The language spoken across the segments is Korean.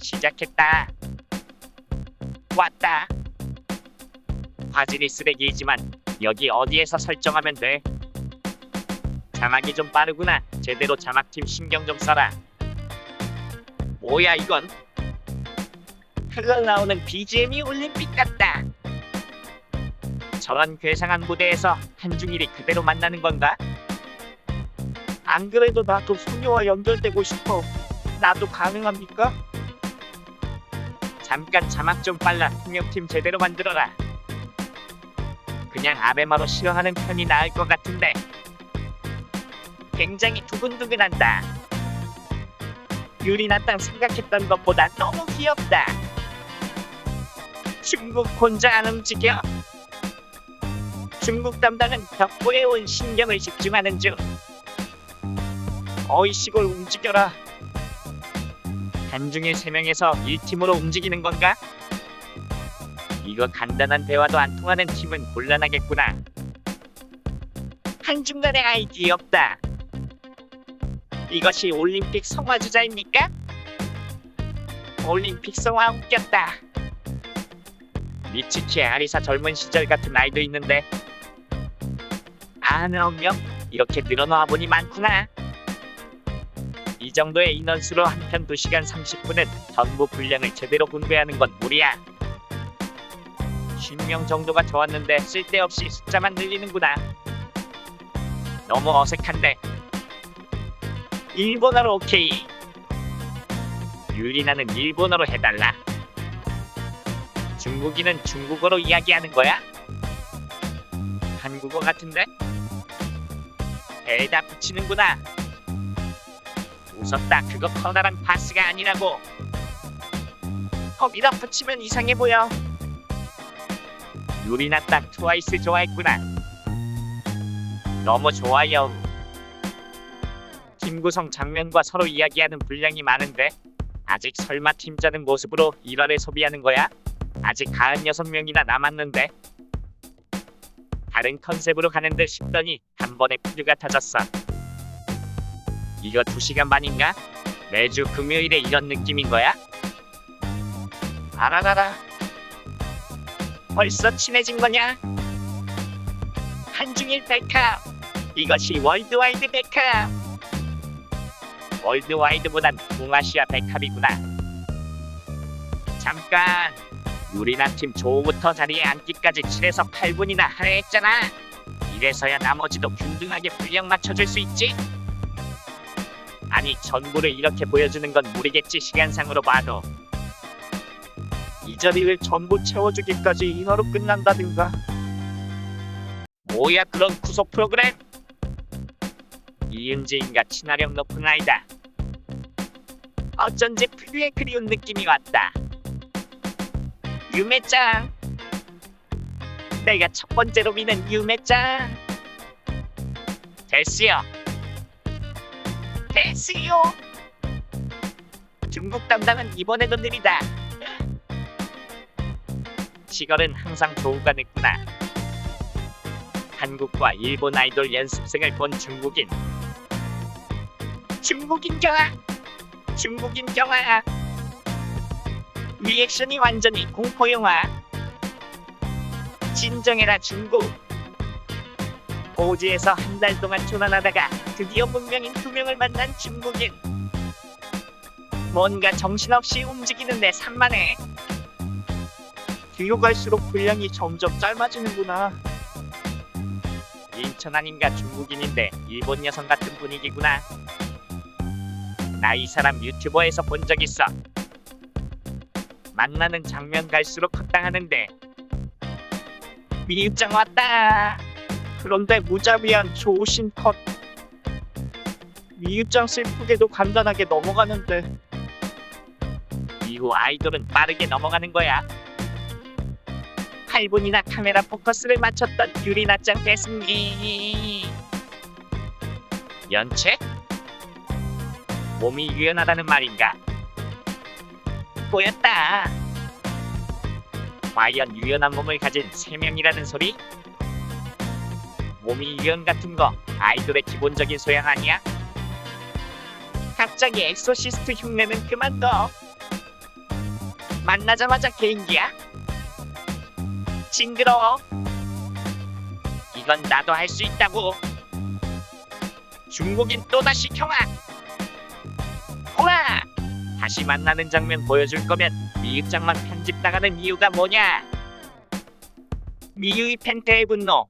시작했다. 왔다. 화질이 쓰레기이지만 여기 어디에서 설정하면 돼? 자막이 좀 빠르구나. 제대로 자막팀 신경 좀 써라. 뭐야 이건? 흘러나오는 BGM이 올림픽 같다. 저런 괴상한 무대에서 한중일이 그대로 만나는 건가? 안 그래도 나도 소녀와 연결되고 싶어. 나도 가능합니까? 잠깐 자막 좀 빨라. 통역팀 제대로 만들어라. 그냥 아베마로 실어하는 편이 나을 것 같은데. 굉장히 두근두근한다. 유리나 땅 생각했던 것보다 너무 귀엽다. 중국 혼자 안 움직여. 중국 담당은 벽보에 온 신경을 집중하는 중. 어이 시골 움직여라. 한중일 3명에서 1팀으로 움직이는 건가? 이거 간단한 대화도 안 통하는 팀은 곤란하겠구나. 한중간의 아이 귀엽다. 이것이 올림픽 성화 주자입니까? 올림픽 성화 웃겼다. 미치키 아리사 젊은 시절 같은 아이도 있는데 아는 명 이렇게 늘어놓아 보니 많구나. 이 정도의 인원수로 한편 2시간 30분은 전부 분량을 제대로 분배하는 건 무리야. 50명 정도가 좋았는데 쓸데없이 숫자만 늘리는구나. 너무 어색한데. 일본어로 오케이. 유리나는 일본어로 해달라. 중국인은 중국어로 이야기하는 거야? 한국어 같은데? 에다 붙이는구나. 웃었다. 그거 커다란 파스가 아니라고. 거기다 붙이면 이상해 보여. 유리나 딱 트와이스 좋아했구나. 너무 좋아요. 팀 구성 장면과 서로 이야기하는 분량이 많은데 아직 설마 팀 짜는 모습으로 일화를 소비하는 거야? 아직 46명이나 남았는데 다른 컨셉으로 가는 듯 싶더니 단번에 푸드가 터졌어. 이거 2시간 반인가? 매주 금요일에 이런 느낌인 거야? 알아라라. 벌써 친해진 거냐? 한중일 백합. 이것이 월드와이드 백합. 월드와이드보단 동아시아 백합이구나. 잠깐. 유리나 팀 조부터 자리에 앉기까지 7에서 8분이나 하려 했잖아. 이래서야 나머지도 균등하게 분량 맞춰줄 수 있지. 아니 전부를 이렇게 보여주는 건 무리겠지 시간상으로 봐도. 이 자리를 전부 채워주기까지 인화로 끝난다든가. 뭐야 그런 구속 프로그램? 이은재인가 친화력 높은 아이다. 어쩐지 필요에 그리운 느낌이 왔다. 유매짱 내가 첫 번째로 미는 유매짱 됐어요 됐어요. 중국 담당은 이번에도 느리다. 시걸은 항상 조우가 늦구나. 한국과 일본 아이돌 연습생을 본 중국인. 중국인 경아. 중국인 경아. 리액션이 완전히 공포 영화. 진정해라 중국. 오지에서 한 달 동안 조난하다가 드디어 문명인 두 명을 만난 중국인. 뭔가 정신없이 움직이는데 산만해. 뒤로 갈수록 분량이 점점 짧아지는구나. 인천 아닌가 중국인인데 일본 여성 같은 분위기구나. 나 이 사람 유튜버에서 본 적 있어. 만나는 장면 갈수록 헛당하는데. 미입장 왔다. 그런데 무자비한 좋으신 컷. 미입장 슬프게도 간단하게 넘어가는데 이후 아이돌은 빠르게 넘어가는 거야. 8분이나 카메라 포커스를 맞췄던 유리나짱 됐습니 연체? 몸이 유연하다는 말인가? 보였다. 과연 유연한 몸을 가진 3명이라는 소리? 유연 같은 거 아이돌의 기본적인 소양 아니야? 갑자기 엑소시스트 흉내는 그만 둬. 만나자마자 개인기야? 징그러워. 이건 나도 할 수 있다고. 중국인 또다시 경아. 홍아. 다시 만나는 장면 보여줄 거면 미유짱만 편집 나가는 이유가 뭐냐? 미유의 팬테의 분노.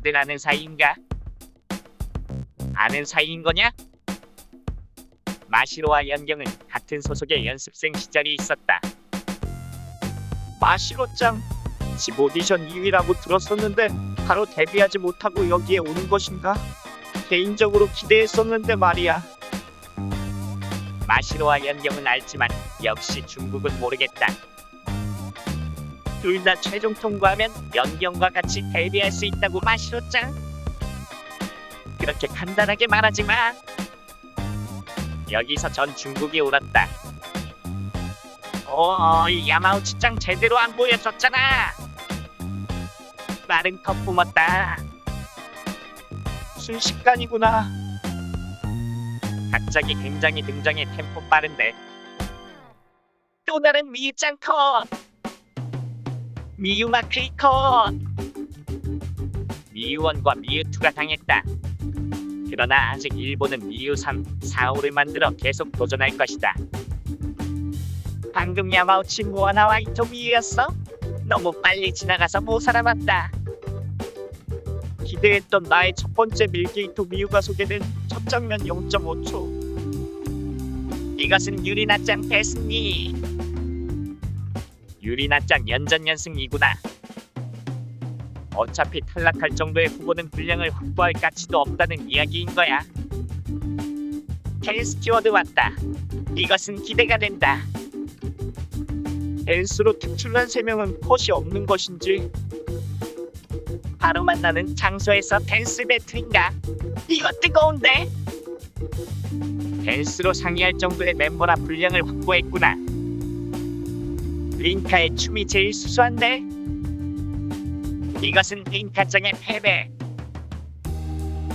다들 아는 사이인가? 아는 사이인 거냐? 마시로와 연경은 같은 소속의 연습생 시절이 있었다. 마시로짱, 집 오디션 2위라고 들었었는데 바로 데뷔하지 못하고 여기에 오는 것인가? 개인적으로 기대했었는데 말이야. 마시로와 연경은 알지만 역시 중국은 모르겠다. 둘 다 최종 통과하면 연경과 같이 데뷔할 수 있다고 마시로짱. 그렇게 간단하게 말하지 마. 여기서 전 중국이 울었다. 어, 이 야마우치짱 제대로 안 보여줬잖아. 말은 더 뿜었다. 순식간이구나. 갑자기 굉장히 등장해 템포 빠른데. 또 다른 미유짱 컷. 미유마크이 컷. 미유원과 미유투가 당했다. 그러나 아직 일본은 미유 3, 4, 5를 만들어 계속 도전할 것이다. 방금 야마우치 모아나와 이토 미유였어? 너무 빨리 지나가서 못 살아봤다. 기대했던 나의 첫 번째 밀게이토 미유가 소개된 첫 장면 0.5초. 이것은 유리나짱 패스니. 유리나짱 연전연승이구나. 어차피 탈락할 정도의 후보는 분량을 확보할 가치도 없다는 이야기인 거야. 켄 스튜어드 왔다. 이것은 기대가 된다. 댄스로 특출난 세 명은 컷이 없는 것인지 바로 만나는 장소에서 댄스 배틀인가? 이거 뜨거운데? 댄스로 상의할 정도의 멤버라 분량을 확보했구나. 링카의 춤이 제일 수수한데? 이것은 링카짱의 패배.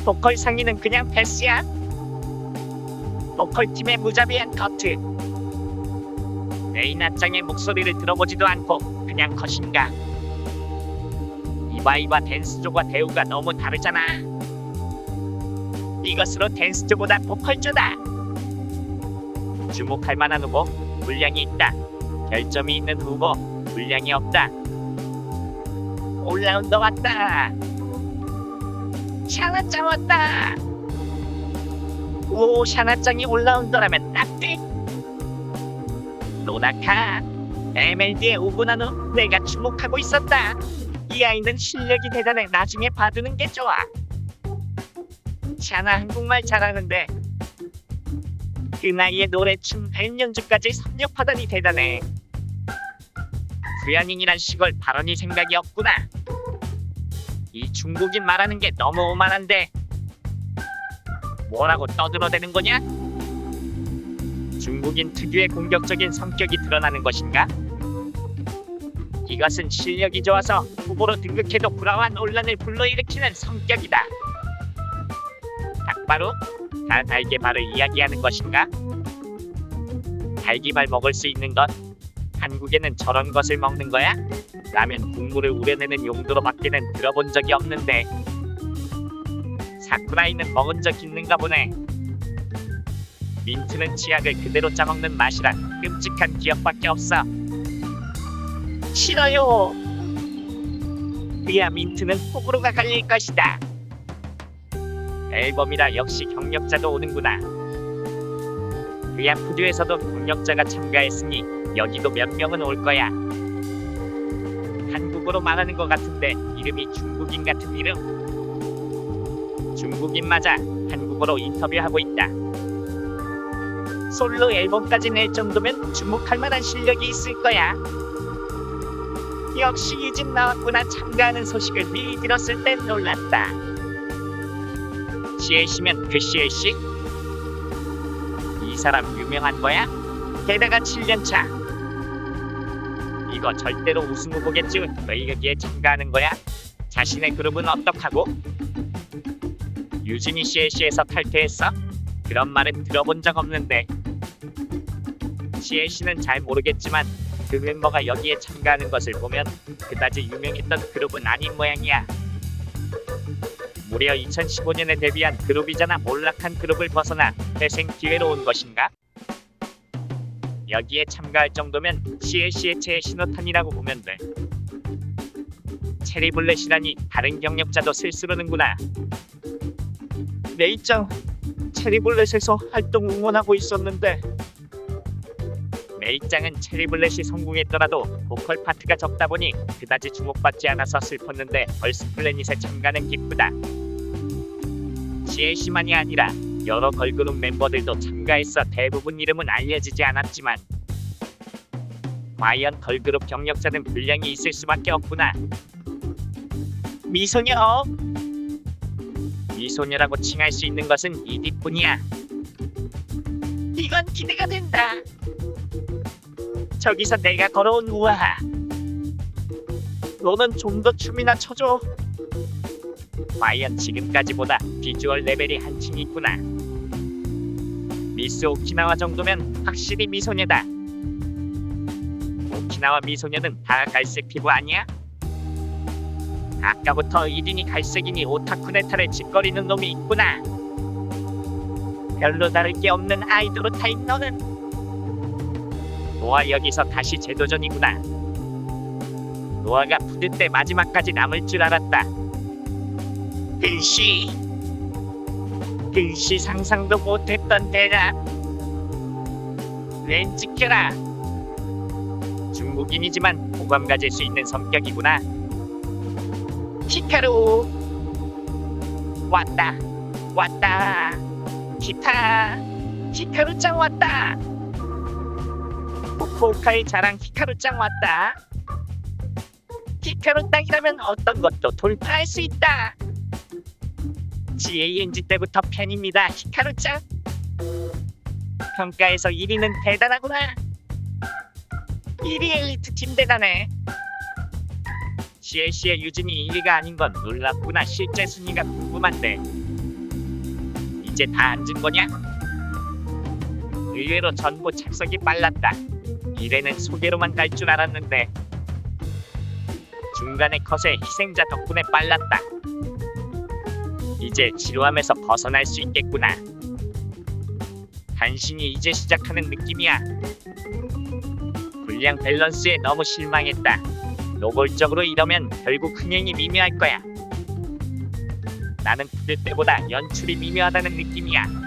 보컬 상의는 그냥 패스야. 보컬 팀의 무자비한 커트. 레이나짱의 목소리를 들어보지도 않고 그냥 컷인가. 이바이바 댄스조과 대우가 너무 다르잖아. 이것으로 댄스조보다 보컬조다. 주목할 만한 후보 물량이 있다. 결점이 있는 후보 물량이 없다. 올라운더 왔다. 샤나짱 왔다. 오 샤나짱이 올라운더라면 딱지. 노나카 MLD의 오브나노 내가 주목하고 있었다. 이 아이는 실력이 대단해 나중에 봐두는 게 좋아. 샤나 한국말 잘하는데 그 나이에 노래 춤 밴연주까지 섭렵하다니 대단해. 부야닝이란 시골 발언이 생각이 없구나. 이 중국인 말하는 게 너무 오만한데 뭐라고 떠들어대는 거냐? 중국인 특유의 공격적인 성격이 드러나는 것인가? 이것은 실력이 좋아서 후보로 등극해도 불화와 논란을 불러일으키는 성격이다. 닭바로? 다 달걀발을 이야기하는 것인가? 달기발 먹을 수 있는 것? 한국에는 저런 것을 먹는 거야? 라면 국물을 우려내는 용도로 밖에는 들어본 적이 없는데 사쿠라이는 먹은 적 있는가 보네. 민트는 치약을 그대로 짜먹는 맛이라 끔찍한 기억밖에 없어. 싫어요. 그야 민트는 호불호가 갈릴 것이다. 앨범이라 역시 경력자도 오는구나. 그야 푸듀에서도 경력자가 참가했으니 여기도 몇 명은 올 거야. 한국어로 말하는 것 같은데 이름이 중국인 같은 이름. 중국인 맞아. 한국어로 인터뷰하고 있다. 솔로 앨범까지 낼 정도면 주목할 만한 실력이 있을 거야. 역시 유진 나왔구나 참가하는 소식을 미리 들었을 땐 놀랐다. CLC면 그 CLC? 이 사람 유명한 거야? 게다가 7년 차. 이거 절대로 우승 후보겠지 왜 여기에 참가하는 거야? 자신의 그룹은 어떡하고? 유진이 CLC에서 탈퇴했어? 그런 말은 들어본 적 없는데 씨는 잘 모르겠지만 그 멤버가 여기에 참가하는 것을 보면 그다지 유명했던 그룹은 아닌 모양이야. 무려 2015년에 데뷔한 그룹이잖아 몰락한 그룹을 벗어나 회생 기회로 온 것인가? 여기에 참가할 정도면 CLC의 제 신호탄이라고 보면 돼. 체리블렛이라니 다른 경력자도 쓸쓸하는구나. 내 입장 체리블렛에서 활동 응원하고 있었는데 내 입장은 체리블렛이 성공했더라도 보컬 파트가 적다 보니 그다지 주목받지 않아서 슬펐는데 벌스 플래닛에 참가는 기쁘다. CLC만이 아니라 여러 걸그룹 멤버들도 참가했어 대부분 이름은 알려지지 않았지만 과연 걸그룹 경력자는 분량이 있을 수밖에 없구나. 미소녀 미소녀라고 칭할 수 있는 것은 이디뿐이야. 이건 기대가 된다. 저기서 내가 걸어온 우아하. 너는 좀 더 춤이나 춰줘. 과연 지금까지보다 비주얼 레벨이 한층 있구나. 미스 오키나와 정도면 확실히 미소녀다. 오키나와 미소녀는 다 갈색 피부 아니야? 아까부터 이린이 갈색이니 오타쿠 네타를 짓거리는 놈이 있구나. 별로 다를 게 없는 아이돌 타입 너는 노아 여기서 다시 재도전이구나. 노아가 부들 때 마지막까지 남을 줄 알았다. 근시 근시 상상도 못했던 대답. 렌즈 켜라. 중국인이지만 호감 가질 수 있는 성격이구나. 히카루. 왔다. 왔다. 기타. 히카루짱 왔다. 포카의 자랑 히카루짱 왔다. 히카루 땅이라면 어떤 것도 돌파할 수 있다 GANG 때부터 팬입니다. 히카루짱 평가에서 1위는 대단하구나. 1위 엘리트 팀 대단해. CLC의 유진이 1위가 아닌 건 놀랍구나. 실제 순위가 궁금한데. 이제 다 앉은 거냐? 의외로 전부 착석이 빨랐다. 1회는 소개로만 갈 줄 알았는데. 중간에 컷의 희생자 덕분에 빨랐다 이제 지루함에서 벗어날 수 있겠구나 간신히 이제 시작하는 느낌이야 분량 밸런스에 너무 실망했다 노골적으로 이러면 결국 흥행이 미묘할 거야. 나는 그때 때보다 연출이 미묘하다는 느낌이야.